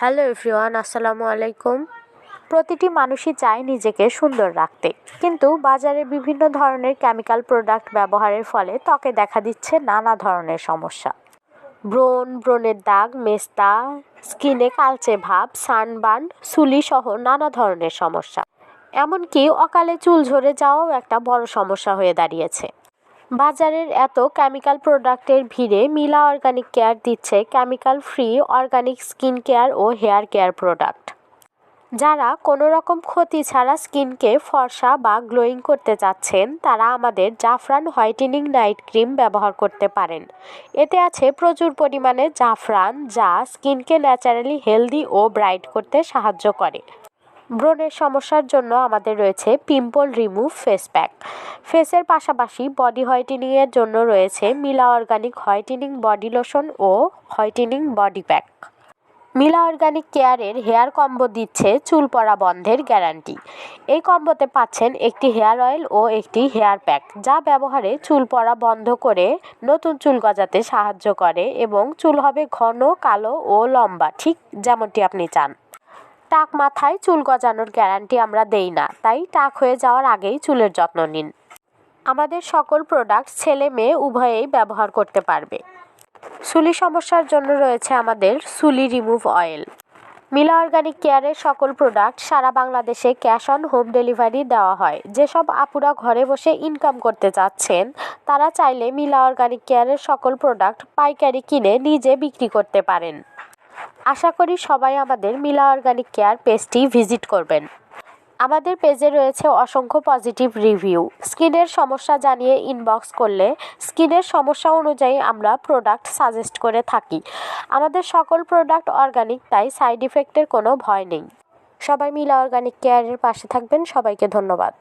Hello everyone, আসসালামু আলাইকুম। প্রতিটি মানুষই চায় নিজেকে সুন্দর রাখতে। কিন্তু বাজারে বিভিন্ন ধরনের কেমিক্যাল প্রোডাক্ট ব্যবহারের ফলে ত্বকে দেখা দিচ্ছে নানা ধরনের সমস্যা। ব্রণ, ব্রণের দাগ, মেস্তা, স্কিনে কালচে ভাব সানবার্ন সুলি সহ নানা ধরনের সমস্যা। এমনকি অকালে চুল ঝরে যাওয়াও একটা বড় সমস্যা হয়ে দাঁড়িয়েছে। বাজারের এত কেমিক্যাল প্রোডাক্টের ভিড়ে মিলা অর্গানিক কেয়ার দিচ্ছে chemical free organic skin care ও হেয়ার কেয়ার প্রোডাক্ট যারা কোনো রকম ক্ষতি ছাড়া স্কিনকে ফর্সা বা গ্লোয়িং করতে চাচ্ছেন, তারা আমাদের জাফরান হোয়াইটেনিং নাইট ক্রিম ব্যবহার করতে পারেন। এতে আছে প্রচুর পরিমাণে জাফরান, যা স্কিনকে ন্যাচারালি হেলদি ও ব্রাইট করতে সাহায্য করে। ব্রণের সমস্যার জন্য আমাদের রয়েছে পিম্পল রিমুভ ফেস প্যাক ফেসের পাশাপাশি বডি হোয়াইটেনিংয়ের জন্য রয়েছে Mila organic whitening body lotion ও whitening body pack Mila organic কেয়ারের হেয়ার কম্বো দিচ্ছে চুল পড়া বন্ধের গ্যারান্টি এই কম্বোতে পাচ্ছেন একটি হেয়ার অয়েল ও একটি হেয়ার প্যাক যা ব্যবহারে চুল পড়া বন্ধ করে নতুন চুল গজাতে সাহায্য করে এবং চুল হবে ঘন, কালো ও লম্বা, ঠিক যেমনটি আপনি চান। টাক মাথায় চুল গজানোর গ্যারান্টি আমরা দেই না, তাই টাক হয়ে যাওয়ার আগেই চুলের যত্ন নিন। আমাদের সকল প্রোডাক্ট ছেলে মেয়ে উভয়েই ব্যবহার করতে পারবে। সুলি সমস্যার জন্য রয়েছে আমাদের সুলি রিমুভ অয়েল। মিলা অর্গানিক কেয়ারের সকল প্রোডাক্ট সারা বাংলাদেশে ক্যাশ অন হোম ডেলিভারি দেওয়া হয়। যেসব আপুরা ঘরে বসে ইনকাম করতে চাচ্ছেন, তারা চাইলে মিলা অর্গানিক কেয়ারের সকল প্রোডাক্ট পাইকারি কিনে নিজে বিক্রি করতে পারেন। আশা করি সবাই আমাদের মিলা অর্গানিক কেয়ার পেজটি ভিজিট করবেন। আমাদের পেজে রয়েছে অসংখ্য পজিটিভ রিভিউ। স্কিনের সমস্যা জানিয়ে ইনবক্স করলে স্কিনের সমস্যা অনুযায়ী আমরা প্রোডাক্ট সাজেস্ট করে থাকি। আমাদের সকল প্রোডাক্ট অর্গানিক তাই সাইড ইফেক্টের কোনো ভয় নেই। সবাই মিলা অর্গানিক কেয়ারের পাশে থাকবেন। সবাইকে ধন্যবাদ।